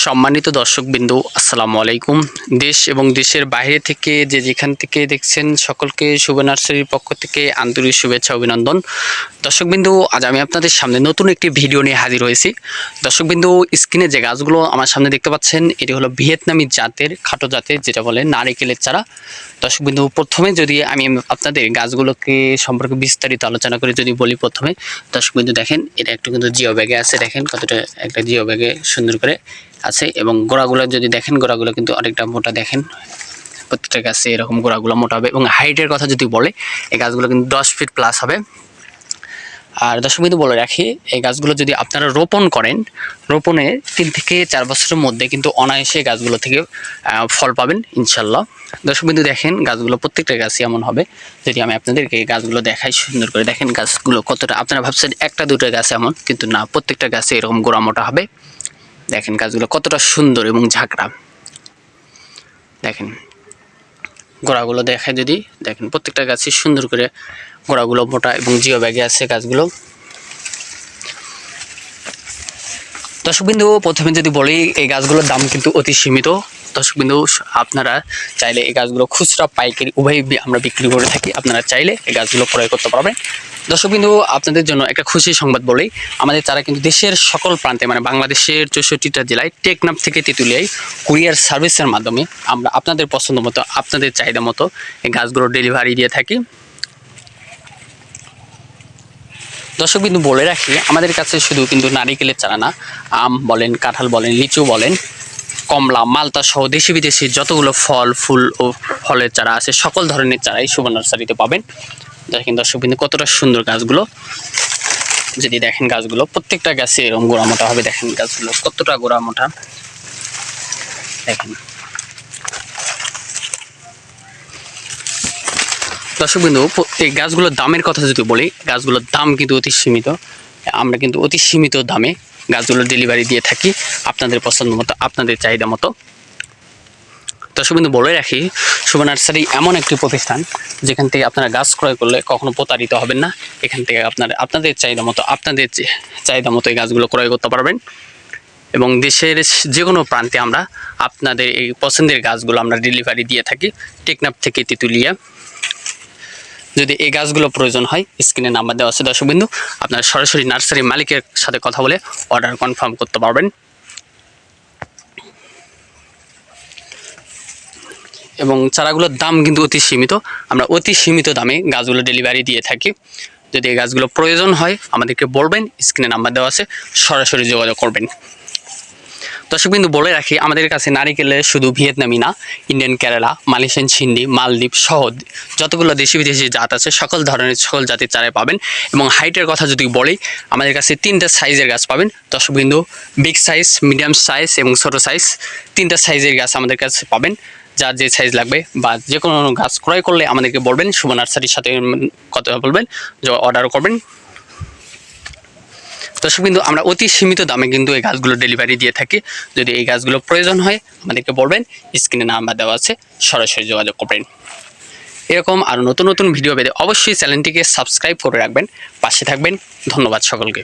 সম্মানিত দর্শকবিন্দু, আসসালামু আলাইকুম। দেশ এবং দেশের বাইরে থেকে যে যেখান থেকে দেখছেন সকলকে শুভ নার্সারির পক্ষ থেকে আন্তরিক শুভেচ্ছা, অভিনন্দন। দর্শকবিন্দু, আজ আমি আপনাদের সামনে নতুন একটি ভিডিও নিয়ে হাজির হয়েছি। দর্শকবিন্দু, স্ক্রিনে যে গাছগুলো আমার সামনে দেখতে পাচ্ছেন, এটি হলো ভিয়েতনামি জাতের, খাটো জাতের, যেটা বলে নারিকেলের চারা। দর্শকবিন্দু, প্রথমে যদি আমি আপনাদের গাছগুলোকে সম্পর্কে বিস্তারিত আলোচনা করে যদি বলি প্রথমে, দর্শকবিন্দু দেখেন, এটা একটু কিন্তু জিও ব্যাগে আছে, দেখেন কতটা একটা জিও ব্যাগে সুন্দর করে আছে এবং গোড়াগুলো যদি দেখেন, গোড়াগুলো কিন্তু অনেকটা মোটা দেখেন। প্রত্যেকটা গাছে এরকম গোড়াগুলো মোটা হবে এবং হাইটের কথা যদি বলে, এই গাছগুলো কিন্তু দশ ফিট প্লাস হবে। আর দর্শক বিন্দু, বলে রাখি, এই গাছগুলো যদি আপনারা রোপণ করেন রোপণের তিন থেকে চার বছরের মধ্যে কিন্তু অনায়াসে গাছগুলো থেকে ফল পাবেন ইনশাল্লাহ দর্শক বিন্দু দেখেন, গাছগুলো প্রত্যেকটা গাছই এমন হবে। যদি আমি আপনাদেরকে গাছগুলো দেখাই, সুন্দর করে দেখেন গাছগুলো কতটা, আপনারা ভাবছেন একটা দুটো গাছ এমন, কিন্তু না, প্রত্যেকটা গাছে এরকম গোড়া মোটা হবে। দেখেন গাছগুলো কতটা সুন্দর এবং ঝাঁকড়া। দেখেন, গোড়াগুলো দেখায় যদি, দেখেন প্রত্যেকটা গাছই সুন্দর করে গোড়াগুলো মোটা এবং জিও ব্যাগে আছে গাছগুলো। দর্শকবিন্দু, প্রথমে যদি বলি, এই গাছগুলোর দাম কিন্তু অতি সীমিত। দর্শকবিন্দু, আপনারা চাইলে এই গাছগুলো খুচরা, পাইকারি উভয় আমরা বিক্রি করে থাকি। আপনারা চাইলে এই গাছগুলো ক্রয় করতে পারবেন। দর্শকবিন্দু, আপনাদের জন্য একটা খুশি সংবাদ বলেই আমাদের তারা কিন্তু দেশের সকল প্রান্তে মানে বাংলাদেশের চৌষট্টিটা জেলায় টেকনাফ থেকে তেঁতুলিয়ায় কুরিয়ার সার্ভিসের মাধ্যমে আমরা আপনাদের পছন্দ মতো, আপনাদের চাহিদা মতো এই গাছগুলো ডেলিভারি দিয়ে থাকি। দর্শকবিন্দু, বলে রাখি, আমাদের কাছে শুধু কিন্তু নারিকেলের চারা না, আম বলেন, কাঁঠাল বলেন, লিচু বলেন, কমলা, মালতা সহ দেশি বিদেশি যতগুলো ফল, ফুল ও ফলের চারা আছে, সকল ধরনের চারাই শুভ নার্সারিতে পাবেন। দেখেন দর্শকবিন্দু কতটা সুন্দর গাছগুলো। যদি দেখেন গাছগুলো, প্রত্যেকটা গাছে এরকম গোড়া মোটা হবে, দেখেন গাছগুলো কতটা গোড়া মোটা। দেখেন। দর্শকবিন্দু প- এই গাছগুলোর দামের কথা যদি বলি, গাছগুলোর দাম কিন্তু অতি সীমিত। আমরা কিন্তু অতি সীমিত দামে গাছগুলো ডেলিভারি দিয়ে থাকি। আপনাদের পছন্দ মতো, আপনাদের চাহিদা মতো দর্শকবিন্দু বলে রাখি, শুভ নার্সারি এমন একটি প্রতিষ্ঠান যেখান থেকে আপনারা গাছ ক্রয় করলে কখনো প্রতারিত হবেন না। এখান থেকে আপনারা, আপনাদের চাহিদা মতো, আপনাদের চাহিদা মতো এই গাছগুলো ক্রয় করতে পারবেন। এবং দেশের যে কোনো প্রান্তে আমরা আপনাদের এই পছন্দের গাছগুলো আমরা ডেলিভারি দিয়ে থাকি টেকনাপ থেকে তিতুলিয়া। যদি এই গাছগুলো প্রয়োজন হয় স্ক্রিনে নাম্বার দেওয়া আছে দর্শকবিন্দু আপনারা সরাসরি নার্সারি মালিকের সাথে কথা বলে অর্ডার কনফার্ম করতে পারবেন। এবং চারাগুলোর দাম কিন্তু অতি সীমিত। আমরা অতি সীমিত দামে গাছগুলো ডেলিভারি দিয়ে থাকি। যদি এই গাছগুলো প্রয়োজন হয়, আমাদেরকে বলবেন স্ক্রিনে নাম্বার দেওয়া আছে, সরাসরি যোগাযোগ করবেন। দর্শক বিন্দু, বলে রাখি, আমাদের কাছে নারিকেলের শুধু ভিয়েতনামি না, ইন্ডিয়ান কেরালা, মালয়েশিয়ান সিন্ধি, মালদ্বীপ সহ যতগুলো দেশি বিদেশি জাত আছে, সকল ধরনের, সকল জাতির চারাই পাবেন। এবং হাইটের কথা যদি বলি, আমাদের কাছে তিনটা সাইজের গাছ পাবেন। দর্শক বিগ সাইজ মিডিয়াম সাইজ এবং ছোটো সাইজ তিনটা সাইজের গাছ আমাদের কাছে পাবেন। যার যে সাইজ লাগবে বা যে কোনো গাছ ক্রয় করলে আমাদেরকে বলবেন, শুভ নার্সারির সাথে কথা বলবেন, যে অর্ডার করবেন। দর্শক কিন্তু আমরা অতি সীমিত দামে কিন্তু এই গাছগুলো ডেলিভারি দিয়ে থাকি। যদি এই গাছগুলো প্রয়োজন হয়, আমাদেরকে বলবেন স্ক্রিনে নাম্বার দেওয়া আছে, সরাসরি যোগাযোগ করবেন। এরকম আরও নতুন নতুন ভিডিও পেতে অবশ্যই চ্যানেলটিকে সাবস্ক্রাইব করে রাখবেন, পাশে থাকবেন, ধন্যবাদ সকলকে।